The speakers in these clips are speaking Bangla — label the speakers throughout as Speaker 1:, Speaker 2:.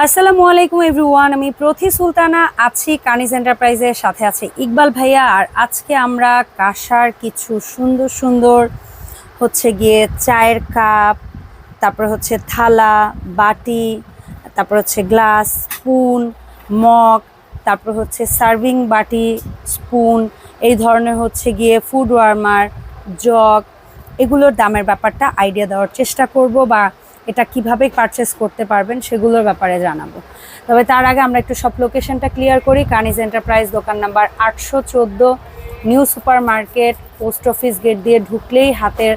Speaker 1: আসসালামু আলাইকুম এভরিওয়ান, আমি প্রথি সুলতানা, আছি কানিজ এন্টারপ্রাইজের সাথে আছে ইকবাল ভাইয়া। আর আজকে আমরা কাঁসার কিছু সুন্দর সুন্দর হচ্ছে গিয়ে চায়ের কাপ, তারপর হচ্ছে থালা, বাটি, তারপর হচ্ছে গ্লাস, স্পুন, মগ, তারপর হচ্ছে সার্ভিং বাটি, স্পুন, এই ধরনের হচ্ছে গিয়ে ফুড ওয়ার্মার, জগ, এগুলোর দামের ব্যাপারটা আইডিয়া দেওয়ার চেষ্টা করব বা এটা কীভাবে পারচেস করতে পারবেন সেগুলোর ব্যাপারে জানাব। তবে তার আগে আমরা একটু সব লোকেশনটা ক্লিয়ার করি। কানিজ এন্টারপ্রাইজ দোকান নাম্বার আটশো চোদ্দ new super market post office gate দিয়ে ঢুকলেই হাতের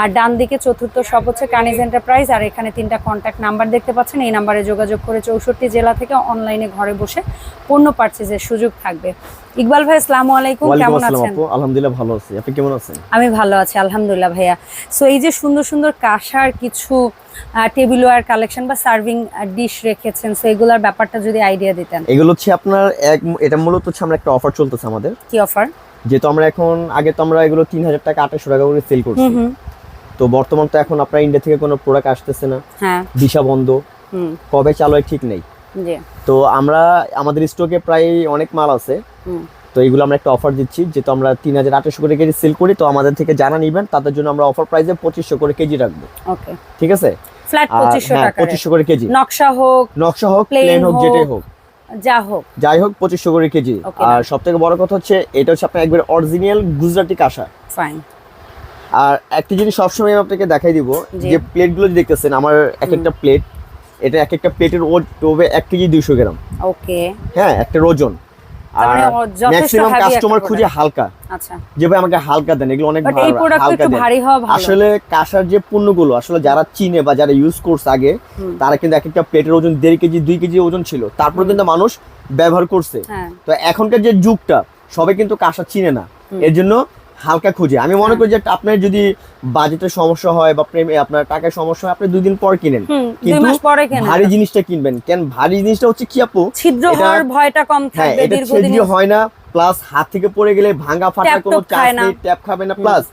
Speaker 1: আর ডান দিকে চতুর্থ সব হচ্ছে কানিজ এন্টারপ্রাইজ আর এখানে তিনটা কন্ট্যাক্ট নাম্বার দেখতে পাচ্ছেন। এই নাম্বারে যোগাযোগ করে চৌষট্টি জেলা থেকে অনলাইনে ঘরে বসে পণ্য পারচেজের সুযোগ থাকবে। ইকবাল ভাই আসসালামু আলাইকুম। কেমন আছেন?
Speaker 2: আলহামদুলিল্লাহ ভালো আছি। আপনি কেমন আছেন?
Speaker 1: আমি ভালো আছি আলহামদুলিল্লাহ ভাইয়া। সো এই যে সুন্দর সুন্দর কাঁসার কিছু টেবিলওয়্যার কালেকশন বা সার্ভিং ডিশ রেখেছেন সো এগুলোর ব্যাপারটা যদি আইডিয়া দিতেন।
Speaker 2: এগুলো হচ্ছে আপনার এক এটা মূলত হচ্ছে আমরা একটা অফার চলতেছে আমাদের।
Speaker 1: কি অফার
Speaker 2: যেহেতু আমরা এখন আগে তো আমরা এগুলো তিন হাজার টাকা আঠাশশো টাকা করে সেল করছি। তো বর্তমান তো এখন আপনার ইন্ডিয়া থেকে কোনো প্রোডাক্ট আসতেছে না।
Speaker 1: হ্যাঁ।
Speaker 2: দিশা বন্ধ।
Speaker 1: হুম।
Speaker 2: কবে চালু হয় ঠিক নেই।
Speaker 1: জি।
Speaker 2: তো আমরা আমাদের স্টকে প্রায় অনেক মাল আছে।
Speaker 1: হুম।
Speaker 2: তো এগুলো আমরা একটা অফার দিচ্ছি যেহেতু আমরা তিন হাজার আঠাশশো করে কেজি সেল করি তো আমাদের থেকে জানা নিবেন তাদের জন্য আমরা অফার প্রাইসে পঁচিশশো করে কেজি রাখব।
Speaker 1: ওকে
Speaker 2: ঠিক আছে?
Speaker 1: ফ্ল্যাট পঁচিশশো
Speaker 2: হ্যাঁ
Speaker 1: টাকা
Speaker 2: পঁচিশশো করে কেজি।
Speaker 1: নকশা হোক
Speaker 2: নকশা হোক প্লেন হোক যেটাই হোক
Speaker 1: যা হোক।
Speaker 2: যাই হোক পঁচিশশো করে কেজি। আর. সব থেকে বড় কথা হচ্ছে এটা হচ্ছে আপনার একবার অরিজিনাল গুজরাটি কাঁসা।
Speaker 1: ফাইন
Speaker 2: আর একটা জিনিস সবসময় আমি আপনাকে দেখাই দিব যে প্লেটগুলো যে দেখতেছেন আমার এক একটা প্লেট এটা এক একটা প্লেটের ওজন হবে এক কেজি দুইশো গ্রাম।
Speaker 1: ওকে।
Speaker 2: হ্যাঁ একটা ওজন। আর
Speaker 1: মানে ও- যথেষ্ট
Speaker 2: ম্যাক্সিমাম কাস্টমার খুঁজে হালকা।
Speaker 1: আচ্ছা।
Speaker 2: যে ভাই আমাকে হালকা দেন এগুলো অনেক হালকা দেন।
Speaker 1: ভারী হওয়া ভালো।
Speaker 2: আসলে কাঁসার যে পণ্যগুলো আসলে যারা চিনে বা যারা ইউজ করছে আগে তারা কিন্তু এক একটা প্লেটের ওজন দেড় কেজি দুই কেজি ওজন ছিল। তারপর কিন্তু মানুষ ব্যবহার করছে।
Speaker 1: হ্যাঁ।
Speaker 2: তো এখনকার যে যুগটা সবাই কিন্তু কাঁসা চিনে না। এর জন্য হালকা খুঁজে। আমি মনে। করি যে আপনার যদি বাজেটের সমস্যা হয় বা প্রেমে আপনার টাকার সমস্যা হয় আপনি দুই দিন পর কিনেন। কিন্তু ভারী জিনিসটা কিনবেন। কেন? ভারী জিনিসটা হচ্ছে কি আপু?
Speaker 1: ছিদ্র হওয়ার ভয়টা কম
Speaker 2: হ্যাঁ
Speaker 1: থাকবে
Speaker 2: এটা ছিদ্র হয় না প্লাস হাত থেকে পড়ে গেলে ভাঙা ফাটা কোনো চান্স নেই ট্যাপ খাবে না প্লাস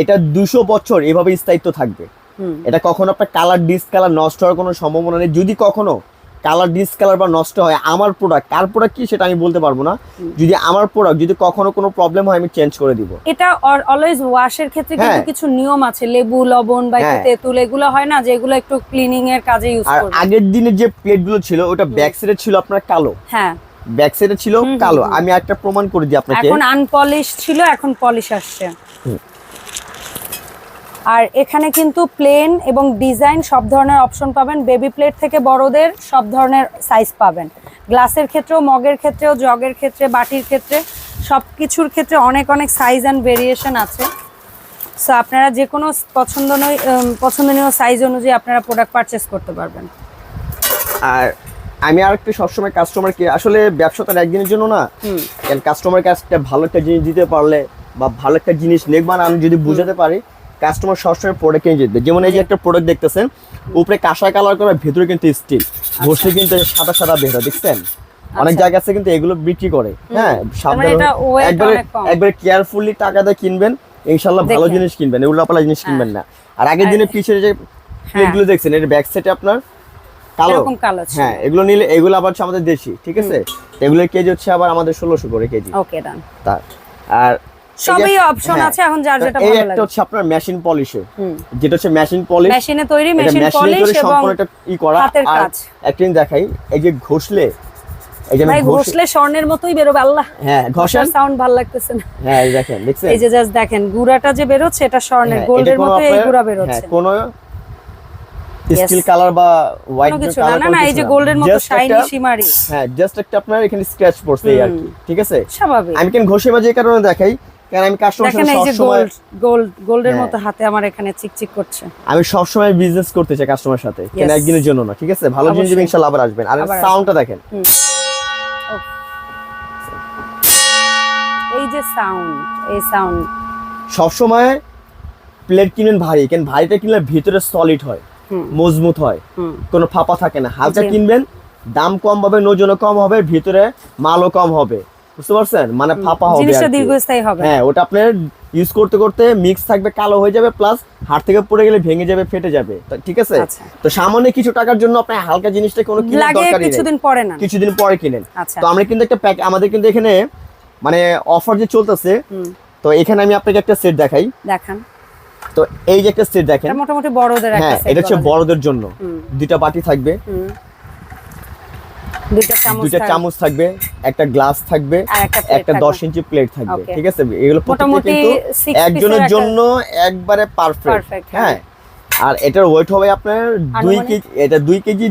Speaker 2: এটা দুশো বছর এভাবে স্থায়িত্ব থাকবে। এটা কখনো আপনার কালার ডিসকালার নষ্ট হওয়ার কোনো সম্ভাবনা নেই। যদি কখনো কালার ডিসকালার বা নষ্ট হয় আমার প্রোডাক্ট কার প্রোডাক্ট কি সেটা আমি বলতে পারব না। যদি আমার প্রোডাক্ট যদি কখনো কোনো প্রবলেম হয় আমি চেঞ্জ করে দিব।
Speaker 1: এটা অলওয়েজ ওয়াশের ক্ষেত্রে কিন্তু
Speaker 2: হ্যাঁ।
Speaker 1: কিছু নিয়ম আছে লেবু লবণ বা
Speaker 2: হ্যাঁ।
Speaker 1: তেঁতুল এগুলো হয় না যে এগুলো একটু ক্লিনিং এর কাজে ইউজ
Speaker 2: আর আগের দিনের যে প্লেটগুলো ছিল ওটা ব্যাক সাইডে ছিল আপনার কালো।
Speaker 1: হ্যাঁ।
Speaker 2: ব্যাক সাইডে ছিল কালো। আমি একটা প্রমাণ করে দিই আপনাকে।
Speaker 1: এখন আনপলিশ ছিল এখন পলিশ আসছে। আর এখানে কিন্তু প্লেন এবং ডিজাইন সব ধরনের অপশন পাবেন। বেবি প্লেট থেকে বড়দের সব ধরনের সাইজ পাবেন। গ্লাসের ক্ষেত্রেও মগের ক্ষেত্রেও জগের ক্ষেত্রে বাটির ক্ষেত্রে সব কিছুর ক্ষেত্রে অনেক অনেক সাইজ অ্যান্ড ভেরিয়েশন আছে। সো আপনারা যে কোনো পছন্দনীয় পছন্দনীয় সাইজ অনুযায়ী আপনারা প্রোডাক্ট পারচেস করতে পারবেন।
Speaker 2: আর আমি আর একটু সবসময় কাস্টমারকে আসলে ব্যবসা তো আর একদিনের জন্য না। কাস্টমার কাছে একটা ভালো একটা জিনিস দিতে পারলে বা ভালো একটা জিনিস নেকমান আমি যদি বুঝাতে পারি কাস্টমার সবসময় প্রোডাক্ট কিনে জিতবে। যেমন এই যে একটা প্রোডাক্ট দেখতেছেন উপরে কাঁসা কালার করা ভেতরে কিন্তু স্টিল ঘষলে কিন্তু সাদা সাদা বের দেখছেন? অনেক
Speaker 1: আচ্ছা।
Speaker 2: জায়গা আছে কিন্তু এগুলো বিক্রি করে হ্যাঁ?
Speaker 1: weight
Speaker 2: একবারে একবারে কেয়ারফুলি টাকা দিয়ে কিনবেন ইনশাল্লাহ ভালো জিনিস কিনবেন উল্লাপালা জিনিস
Speaker 1: হ্যাঁ।
Speaker 2: কিনবেন না। আর আগের দিনে পিছের যে প্লেটগুলো দেখছেন এর ব্যাক সাইডে আপনার কালো। হ্যাঁ এগুলো নিলে এগুলো আবার আমাদের দেশি ঠিক আছে? এগুলোর কেজি হচ্ছে আবার আমাদের ষোলোশো করে কেজি।
Speaker 1: ওকে ডান
Speaker 2: আর
Speaker 1: সবই অপশন
Speaker 2: হ্যাঁ,
Speaker 1: আছে এখন যার যেটা ভালো লাগে।
Speaker 2: হচ্ছে আপনার মেশিন পলিশে যেটা হচ্ছে মেশিন পলিশ
Speaker 1: মেশিনে তৈরি মেশিন পলিশ এবং
Speaker 2: ই করা।
Speaker 1: হাতের কাজ।
Speaker 2: একটা জিনিস দেখাই এই যে ঘষলে এই যে
Speaker 1: ভাই ঘষলে স্বর্ণের মতোই বেরোবে আল্লাহ।
Speaker 2: হ্যাঁ ঘষেন।
Speaker 1: সাউন্ড ভালো লাগতেছে না।
Speaker 2: হ্যাঁ এই দেখেন দেখছেন?
Speaker 1: এই যে জাস্ট দেখেন গুড়াটা যে বেরোচ্ছে এটা স্বর্ণের
Speaker 2: হ্যাঁ,
Speaker 1: গোল্ডের
Speaker 2: এটা
Speaker 1: মতো এই গুড়া
Speaker 2: হ্যাঁ,
Speaker 1: বেরোচ্ছে।
Speaker 2: কোনো
Speaker 1: Yes.
Speaker 2: স্টিল কালার বা হোয়াইট
Speaker 1: কোনো কিছু না না এই যে গোল্ডের মতো শাইনি শিমারি
Speaker 2: হ্যাঁ জাস্ট একটা আপনার এখানে স্ক্র্যাচ পড়ছে আর কি ঠিক আছে?
Speaker 1: স্বাভাবিক।
Speaker 2: আমি কেন ঘষে মাঝে কারণে দেখাই কারণ আমি কাস্টমার সবসময়
Speaker 1: গোল্ড গোল্ড গোল্ডের
Speaker 2: হ্যাঁ।
Speaker 1: মতো হাতে আমার এখানে চিকচিক করছে।
Speaker 2: আমি সবসময় বিজনেস করতে চাই কাস্টমার সাথে। কেন একদিনের জন্য না ঠিক আছে? ভালো জিনিস ইনশাআল্লাহ আবার আসবেন। আর সাউন্ডটা দেখেন।
Speaker 1: এই যে সাউন্ড এই সাউন্ড
Speaker 2: সবসময় প্লেট কিনেন ভারী কেন ভারীটা কিনলে ভিতরে সলিড হয় মজবুত হয় কোনো ফাঁপা থাকে না। হালকা কিনবেন দাম কম হবে ওজনও কম হবে ভিতরে মালও কম হবে। বুঝতে পারছেন? মানে ফাঁপা হবে
Speaker 1: জিনিসটা দীর্ঘস্থায়ী হবে।
Speaker 2: হ্যাঁ ওটা আপনার ইউজ করতে করতে মিক্স থাকবে কালো হয়ে যাবে প্লাস হাত থেকে পড়ে গেলে ভেঙে যাবে ফেটে যাবে। ঠিক আছে?
Speaker 1: আচ্ছা।
Speaker 2: তো সামান্য কিছু টাকার জন্য আপনি হালকা জিনিসটা কোনো কিনার
Speaker 1: লাগে
Speaker 2: দরকারই নেই।
Speaker 1: কিছুদিন পরে না।
Speaker 2: কিছুদিন পরে কিনেন।
Speaker 1: আচ্ছা।
Speaker 2: তো আমরা কিন্তু একটা প্যাক আমাদের কিন্তু এখানে মানে অফার যে চলতেছে তো এখানে আমি আপনাকে একটা সেট দেখাই।
Speaker 1: দেখান।
Speaker 2: তো এই যে একটা সেট দেখেন।
Speaker 1: মোটামুটি বড়দের একটা
Speaker 2: হ্যাঁ এটা হচ্ছে বড়দের জন্য। দুইটা বাটি থাকবে।
Speaker 1: দুইটা চামচ থাকবে।
Speaker 2: একটা গ্লাস থাকবে
Speaker 1: একটা।
Speaker 2: দশ ইঞ্চি প্লেট থাকবে ঠিক আছে এগুলো
Speaker 1: মোটামুটি
Speaker 2: একজনের জন্য একবারে পারফেক্ট
Speaker 1: হ্যাঁ।
Speaker 2: হ্যাঁ আর এটার ওয়েট হবে আপনার দুই কেজি এটা দুই কেজি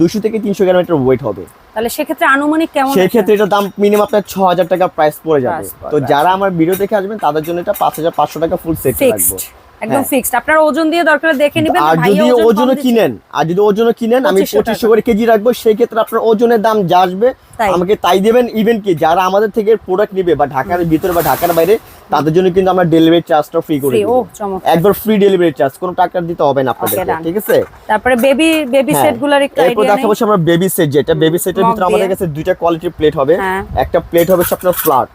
Speaker 2: দুইশো থেকে তিনশো গ্রাম এটার ওয়েট হবে
Speaker 1: তাহলে সেক্ষেত্রে আনুমানিক কেমন
Speaker 2: সেই
Speaker 1: আসে?
Speaker 2: ক্ষেত্রে এটার দাম মিনিমাম আপনার ছ হাজার টাকা প্রাইস পড়ে যাবে তো যারা আমার ভিডিও দেখে আসবেন তাদের জন্য এটা পাঁচ হাজার পাঁচশো টাকা ফুল সেট রাখব
Speaker 1: একদম
Speaker 2: হ্যাঁ।
Speaker 1: ফিক্সড আপনার ওজন দিয়ে দরকার দেখে নেবেন
Speaker 2: আর যদি
Speaker 1: ওজন
Speaker 2: কিনেন আর যদি ওজনে কিনেন আমি
Speaker 1: 2500
Speaker 2: করে কেজি রাখব সেই ক্ষেত্রে আপনার ওজনের দাম যা আসবে আমাকে তাই দেবেন ইভেন কি যারা আমাদের থেকে প্রোডাক্ট নিবে বা ঢাকার ভিতরে বা ঢাকার বাইরে তাদের জন্য কিন্তু আমরা ডেলিভারি চার্জটা ফ্রি করে
Speaker 1: চমৎকার।
Speaker 2: একবার ফ্রি ডেলিভারি চার্জ কোনো টাকা দিতে হবে না আপনাদের ঠিক আছে?
Speaker 1: তারপরে বেবি বেবি
Speaker 2: হ্যাঁ।
Speaker 1: সেটগুলার একটু
Speaker 2: এরপর
Speaker 1: আইডিয়া
Speaker 2: দেখা হচ্ছে আমরা বেবি সেট যেটা। বেবি সেটের ভিতরে আমাদের কাছে দুইটা কোয়ালিটির প্লেট হবে।
Speaker 1: হ্যাঁ।
Speaker 2: একটা প্লেট হবে আপনার ফ্ল্যাট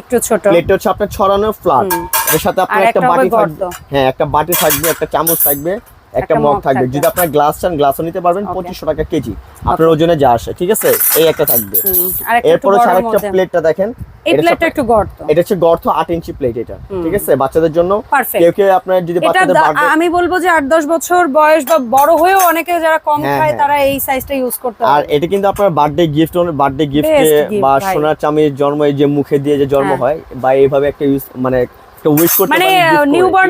Speaker 1: একটু ছোট।
Speaker 2: প্লেটটা হচ্ছে আপনার ছড়ানো ফ্ল্যাট
Speaker 1: হুম।
Speaker 2: এর সাথে আপনার একটা বাটি থাকবে। হ্যাঁ একটা বাটি থাকবে একটা চামচ থাকবে একটা মগ থাকবে। যদি আপনার গ্লাস চান গ্লাসও নিতে পারবেন পঁচিশশো টাকা কেজি। আপনার ওজনে যা আসে ঠিক আছে? এই একটা থাকবে।
Speaker 1: আর একটা
Speaker 2: এরপর প্লেটটা দেখেন। এটা হচ্ছে
Speaker 1: গর্ত।
Speaker 2: এটা হচ্ছে গর্ত আট ইঞ্চি প্লেট এটা ঠিক আছে? বাচ্চাদের জন্য কেউ কেউ আপনার যদি বাচ্চাদের
Speaker 1: আমি বলব যে আট দশ বছর বয়স বা বড় হয়েও অনেকে যারা কম
Speaker 2: হ্যাঁ,
Speaker 1: খায়
Speaker 2: হ্যাঁ।
Speaker 1: তারা এই সাইজটা ইউজ করতে
Speaker 2: আর এটা কিন্তু আপনার বার্থডে গিফট বার্থডে গিফট বা সোনার চামির জন্ম এই যে মুখে দিয়ে যে জন্ম
Speaker 1: হ্যাঁ।
Speaker 2: হয় বা এইভাবে একটা ইউজ মানে উইশ করতে
Speaker 1: মানে?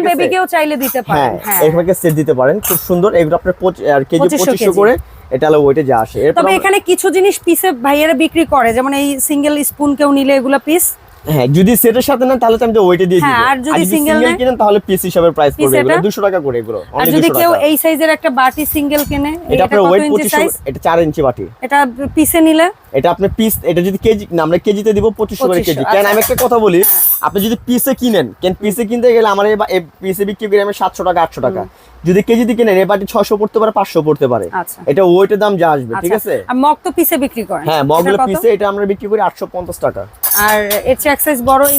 Speaker 1: বেবিকেও চাইলে দিতে
Speaker 2: হ্যাঁ
Speaker 1: পারেন হ্যাঁ
Speaker 2: সেট দিতে পারেন খুব সুন্দর। এগুলো আপনার আর কেজি
Speaker 1: 2500
Speaker 2: করে এটা হলো ওইটা যা আসে।
Speaker 1: তবে এখানে কিছু জিনিস পিসে ভাইয়েরা বিক্রি করে যেমন এই সিঙ্গেল স্পুন কেউ নিলে এগুলো পিস
Speaker 2: হ্যাঁ যদি সেটের সাথে নেন তাহলে তো আমি দিয়ে
Speaker 1: হ্যাঁ, আর যদি নেয়?
Speaker 2: কিনেন তাহলে পিস হিসাবে প্রাইস পড়বে। এগুলো 200 টাকা করে এগুলো
Speaker 1: আর যদি কেউ এই সাইজের একটা বাটি সিঙ্গেল কেনে
Speaker 2: এটা আপনার ওয়েট
Speaker 1: ইঞ্চি
Speaker 2: 2500
Speaker 1: সাইজ
Speaker 2: এটা 4 ইঞ্চি বাটি।
Speaker 1: এটা পিসে নিলে?
Speaker 2: এটা আপনি পিস এটা যদি কেজি না আমরা কেজিতে দিব 2500 করে কেজি। কেন আমি
Speaker 1: আচ্ছা।
Speaker 2: একটা কথা বলি আপনি যদি পিসে কিনেন কেন পিসে কিনতে গেলে আমার এই পিসে বিক্রি করি আমি 700 টাকা 800 টাকা। যদি কেজিতে কিনেন এই বাটি 600 পড়তে পারে 500 পড়তে পারে।
Speaker 1: আচ্ছা।
Speaker 2: এটা ওয়েটের দাম যা আসবে ঠিক
Speaker 1: আচ্ছা।
Speaker 2: আছে?
Speaker 1: আর মগ তো পিসে বিক্রি করেন।
Speaker 2: হ্যাঁ মগগুলো পিসে এটা আমরা বিক্রি করি 850 টাকা।
Speaker 1: আর এর চেয়ে বড় এই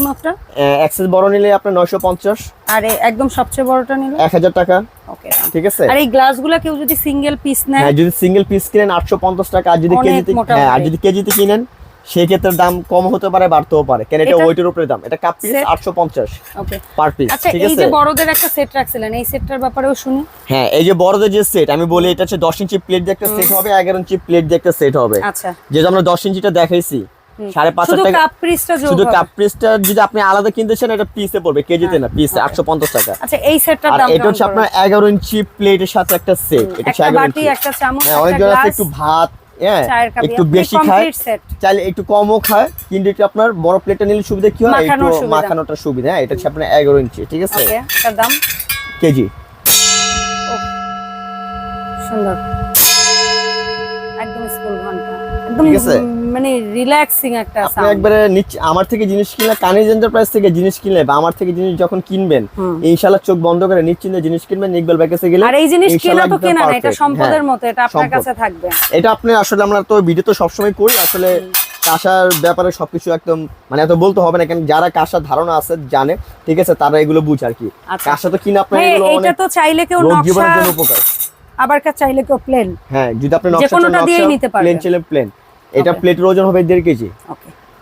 Speaker 2: অ্যাক্সেস বড় নিলে আপনার 950
Speaker 1: আর একদম সবচেয়ে বড়টা নিলে?
Speaker 2: 1000 টাকা।
Speaker 1: ওকে
Speaker 2: ঠিক আছে?
Speaker 1: আর এই গ্লাসগুলো কেউ যদি সিঙ্গেল পিস নেয়?
Speaker 2: হ্যাঁ যদি সিঙ্গেল পিস কিনেন আটশো পঞ্চাশ টাকা। আর যদি কেজিতে হ্যাঁ আর যদি কেজিতে কিনেন সেই ক্ষেত্রে দাম কম হতে পারে বাড়তেও পারে। কেন এটা ওয়েটের উপরে দাম। এটা কাপ পিস
Speaker 1: Set?
Speaker 2: আটশো পঞ্চাশ
Speaker 1: ওকে।
Speaker 2: পার পিস
Speaker 1: আচ্ছা
Speaker 2: ঠিক
Speaker 1: এই
Speaker 2: আছে?
Speaker 1: যে বড়দের একটা সেট রাখছিলেন এই সেটটার ব্যাপারেও শুনি।
Speaker 2: হ্যাঁ এই যে বড়দের যে সেট আমি বলি এটা হচ্ছে দশ ইঞ্চি প্লেট দিয়ে একটা সেট হবে এগারো ইঞ্চি প্লেট দিয়ে একটা সেট হবে।
Speaker 1: আচ্ছা।
Speaker 2: যেহেতু আমরা দশ ইঞ্চিটা দেখাইছি সাড়ে পাঁচ টাকা শুধু কাপ পিসটা যদি আপনি আলাদা কিনতে চান এটা পিসে পড়বে কেজিতে না পিসে আটশো পঞ্চাশ টাকা।
Speaker 1: আচ্ছা এই সেটটার দাম
Speaker 2: এটা হচ্ছে আপনার এগারো ইঞ্চি প্লেটের সাথে একটা সেট এটা হচ্ছে এগারো ইঞ্চি। হ্যাঁ অনেকজন আছে একটু ভাত হ্যাঁ একটু বেশি খায় চাইলে একটু কমও খায় কিন্তু একটু আপনার বড় প্লেটটা নিলে সুবিধা কি হয়? একটু মাখানোটা সুবিধা হ্যাঁ এটা হচ্ছে আপনার এগারো ইঞ্চি ঠিক আছে?
Speaker 1: দাম?
Speaker 2: কেজি।
Speaker 1: সুন্দর। একদম স্কুল ঘণ্টা একদম
Speaker 2: ঠিক আছে?
Speaker 1: মানে রিল্যাক্সিং একটা
Speaker 2: আপনি একবারে আমার থেকে জিনিস কিনলে কানিজ এন্টারপ্রাইজ থেকে জিনিস কিনলে বা আমার থেকে জিনিস যখন কিনবেন
Speaker 1: হুম।
Speaker 2: ইনশাল্লাহ চোখ বন্ধ করে নিশ্চিন্তে জিনিস কিনবেন ইকবাল ভাইয়ের কাছে গেলে
Speaker 1: আর এই জিনিস কেনা তো কেনা না এটা সম্পদের
Speaker 2: হ্যাঁ,
Speaker 1: মতো এটা আপনার কাছে থাকবে।
Speaker 2: এটা আপনি আসলে আমরা তো ভিডিও তো সবসময় করি আসলে কাঁসার ব্যাপারে সবকিছু একদম মানে এত বলতে হবে না কেন যারা কাঁসার ধারণা আছে জানে ঠিক আছে তারা এগুলো বুঝে আর কি।
Speaker 1: আচ্ছা।
Speaker 2: কাঁসা তো কিনা আপনার
Speaker 1: হ্যাঁ
Speaker 2: এগুলো
Speaker 1: এটা তো চাইলে কেউ নকশা
Speaker 2: উপকার।
Speaker 1: আবার কা চাইলে কেউ প্লেন
Speaker 2: হ্যাঁ যদি আপনি নকশা। প্লেন প্লেন এটা প্লেটের ওজন হবে দেড় কেজি।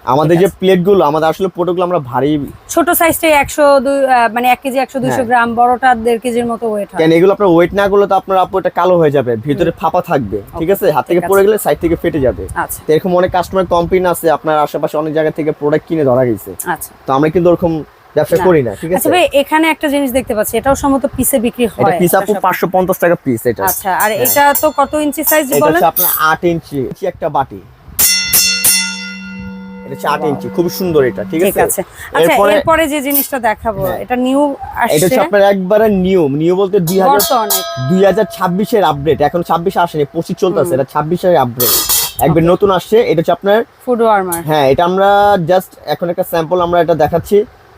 Speaker 2: আমাদের যে প্লেটগুলো আমাদের আসলে প্রোডাক্টগুলো আমরা ভারী
Speaker 1: ছোট সাইজটাই একশো দুই মানে এক কেজি একশো দুইশো
Speaker 2: হ্যাঁ।
Speaker 1: গ্রাম বড়টা দেড় কেজির মতো ওয়েট
Speaker 2: কেন এগুলো আপনার ওয়েট না করলে তো আপনার আপু এটা কালো হয়ে যাবে ভিতরে ফাঁপা থাকবে ঠিক আছে? হাত থেকে পড়ে গেলে সাইড থেকে ফেটে যাবে।
Speaker 1: আচ্ছা।
Speaker 2: এরকম অনেক কাস্টমার কমপ্লেন আছে আপনার আশেপাশে অনেক জায়গা থেকে প্রোডাক্ট কিনে ধরা গেছে।
Speaker 1: আচ্ছা।
Speaker 2: তো আমরা কিন্তু ওরকম ব্যবসা। করি না ঠিক আছে?
Speaker 1: আচ্ছা ভাই এখানে একটা জিনিস দেখতে পাচ্ছি এটাও সম্ভবত পিসে বিক্রি
Speaker 2: এটা
Speaker 1: হয়
Speaker 2: পিস আপু
Speaker 1: এটা সব-
Speaker 2: পাঁচশো পঞ্চাশ টাকা পিস এটা।
Speaker 1: আচ্ছা আর এটা তো কত ইঞ্চি সাইজ
Speaker 2: এটা
Speaker 1: বলেন?
Speaker 2: হচ্ছে আপনার আট ইঞ্চি ইঞ্চি একটা বাটি। এটা হচ্ছে আট ইঞ্চি খুব সুন্দর এটা ঠিক
Speaker 1: ঠিক
Speaker 2: আছে?
Speaker 1: আছে। আচ্ছা
Speaker 2: এরপরে
Speaker 1: এরপরে যে জিনিসটা দেখাবো
Speaker 2: হ্যাঁ।
Speaker 1: এটা নিউ
Speaker 2: এটা হচ্ছে আপনার একবারে নিউ নিউ বলতে দুই হাজার
Speaker 1: বর্ত
Speaker 2: দুই হাজার ছাব্বিশের আপডেট এখন ছাব্বিশে আসেনি পঁচিশ চলতেছে এটা আপডেট একবার নতুন আসছে এটা হচ্ছে আপনার
Speaker 1: ফুড ওয়ার্মার
Speaker 2: হ্যাঁ এটা আমরা জাস্ট এখন একটা স্যাম্পল আমরা এটা দেখাচ্ছি।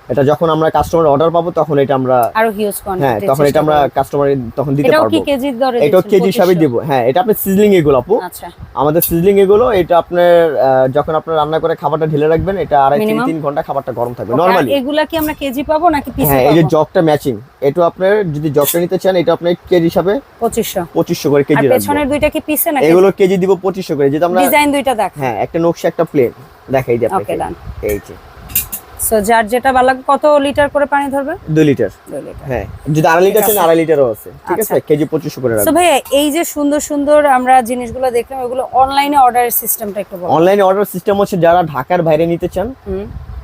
Speaker 2: এটা যখন আমরা কাস্টমার অর্ডার পাবো তখন এটা আমরা
Speaker 1: আরও হিউজ
Speaker 2: হ্যাঁ তখন এটা আমরা কাস্টমার তখন দিতে পারব
Speaker 1: কি কেজির দরে দিচ্ছেন?
Speaker 2: কেজি হিসাবে
Speaker 1: 2500?
Speaker 2: দিব। হ্যাঁ এটা আপনি সিজলিং এগুলো আপু
Speaker 1: আচ্ছা।
Speaker 2: আমাদের সিজলিং এগুলো এটা আপনার যখন আপনার রান্না করে খাবারটা ঢেলে রাখবেন এটা আড়াই থেকে
Speaker 1: Minimum?
Speaker 2: তিন ঘণ্টা খাবারটা গরম থাকবে নরমালি
Speaker 1: এগুলা কি আমরা কেজি পাবো নাকি পিসে
Speaker 2: হ্যাঁ এই যে জগটা ম্যাচিং এটা আপনার যদি জগটা নিতে চান এটা আপনি কেজি হিসাবে
Speaker 1: 2500
Speaker 2: পঁচিশশো করে
Speaker 1: আর
Speaker 2: কেজি রাখব।
Speaker 1: পেছনের দুইটা কি পিসে নাকি?
Speaker 2: এগুলো কেজি দিব পঁচিশশো করে যেটা আমরা
Speaker 1: ডিজাইন দুইটা দেখ।
Speaker 2: হ্যাঁ একটা নকশা একটা প্লেন দেখাই যে
Speaker 1: ওকে ডান
Speaker 2: এই যে।
Speaker 1: সো যার যেটা ভালো কত লিটার করে পানি ধরবে?
Speaker 2: দুই লিটার
Speaker 1: দুই লিটার
Speaker 2: হ্যাঁ যদি আড়াই লিটার চান
Speaker 1: আছে।
Speaker 2: আড়াই লিটারও আছে। ঠিক আছে?
Speaker 1: আচ্ছা।
Speaker 2: কেজি পঁচিশশো করে
Speaker 1: সো
Speaker 2: রাখব
Speaker 1: ভাইয়া এই যে সুন্দর সুন্দর আমরা জিনিসগুলো দেখলাম এগুলো অনলাইনে অর্ডারের সিস্টেমটা একটু বলো।
Speaker 2: অনলাইনে অর্ডার সিস্টেম হচ্ছে যারা ঢাকার বাইরে নিতে চান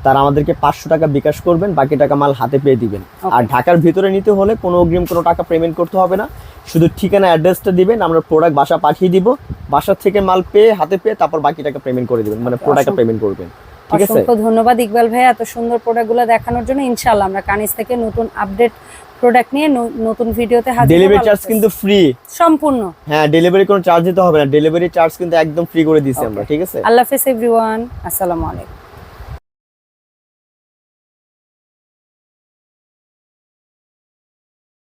Speaker 2: তারা আমাদেরকে পাঁচশো টাকা বিকাশ করবেন বাকি টাকা মাল হাতে পেয়ে দিবেন। আর ঢাকার ভিতরে নিতে হলে কোনো অগ্রিম কোনো টাকা পেমেন্ট করতে হবে না। শুধু ঠিকানা অ্যাড্রেসটা দিবেন আমরা প্রোডাক্ট বাসা পাঠিয়ে দিব। বাসা থেকে মাল পেয়ে হাতে পেয়ে তারপর বাকি টাকা পেমেন্ট করে দিবেন মানে প্রোডাক্ট পেমেন্ট করবেন। আছে
Speaker 1: অসংখ্য ধন্যবাদ ইকবাল ভাই এত সুন্দর প্রোডাক্টগুলো দেখানোর জন্য। ইনশাআল্লাহ আমরা কানিস থেকে নতুন আপডেট প্রোডাক্ট নিয়ে নতুন ভিডিওতে হাজির হব।
Speaker 2: ডেলিভারি চার্জ কিন্তু ফ্রি
Speaker 1: সম্পূর্ণ।
Speaker 2: হ্যাঁ ডেলিভারি কোনো চার্জ দিতে হবে না। ডেলিভারি চার্জ কিন্তু একদম ফ্রি করে দিয়েছি আমরা ঠিক আছে?
Speaker 1: আল্লাহ হাফেজ এভরিওয়ান আসসালামু আলাইকুম।